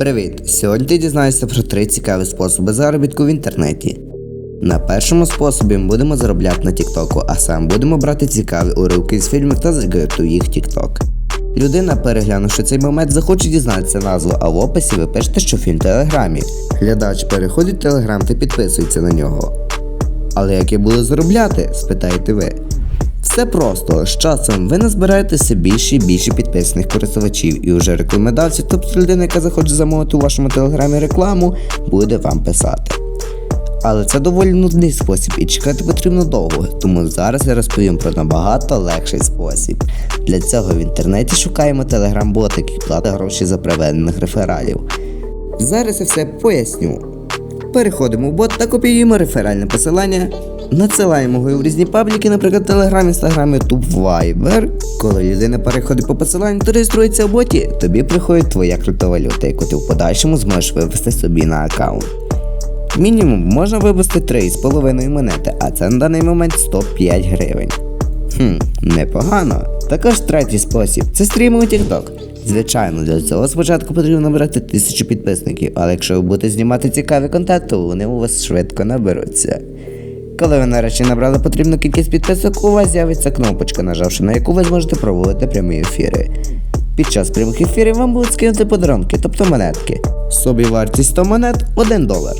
Привіт! Сьогодні ти дізнаєшся про три цікаві способи заробітку в інтернеті. На першому способі ми будемо заробляти на Тіктоку, а саме будемо брати цікаві уривки з фільмів та закрити їх Тікток. Людина, переглянувши цей момент, захоче дізнатися назву, а в описі ви пишете, що фільм в Телеграмі. Глядач переходить в Телеграм та підписується на нього. Але як я буду заробляти? спитаєте ви. Все просто, з часом ви назбираєте все більше і більше підписаних користувачів, і вже рекламодавці, тобто людина, яка захоче замовити у вашому телеграмі рекламу, буде вам писати. Але це доволі нудний спосіб і чекати потрібно довго, тому зараз я розповім про набагато легший спосіб. Для цього в інтернеті шукаємо телеграм-бот, який платить гроші за проведених рефералів. Зараз я все поясню. Переходимо в бот та копіюємо реферальне посилання, надсилаємо його в різні пабліки, наприклад, Telegram, Instagram, YouTube, Viber. Коли людина переходить по посиланню та реєструється в боті, тобі приходить твоя криптовалюта, яку ти в подальшому зможеш вивести собі на аккаунт. Мінімум можна вивести 3,5 монети, а це на даний момент 105 гривень. Хм, непогано. Також третій спосіб це стріми у TikTok. Звичайно, для цього спочатку потрібно набрати тисячу підписників, але якщо ви будете знімати цікавий контент, то вони у вас швидко наберуться. Коли ви нарешті набрали потрібну кількість підписок, у вас з'явиться кнопочка, нажавши на яку ви зможете проводити прямі ефіри. Під час прямих ефірів вам будуть скинути подарунки, тобто монетки. Собі вартість 100 монет 1 долар.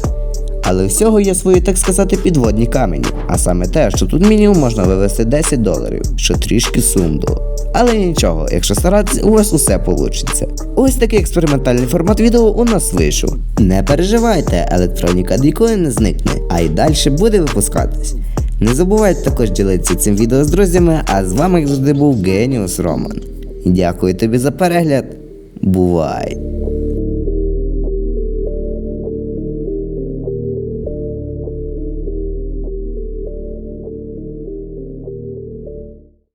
Але всього є свої, так сказати, підводні камені, а саме те, що тут мінімум можна вивести 10 доларів, що трішки сумно. Але нічого, якщо старатися, у вас усе вийде. Ось такий експериментальний формат відео у нас вийшов. Не переживайте, електроніка ніколи не зникне, а й далі буде випускатись. Не забувайте також ділитися цим відео з друзями, а з вами як завжди був Геніус Роман. Дякую тобі за перегляд. Бувай!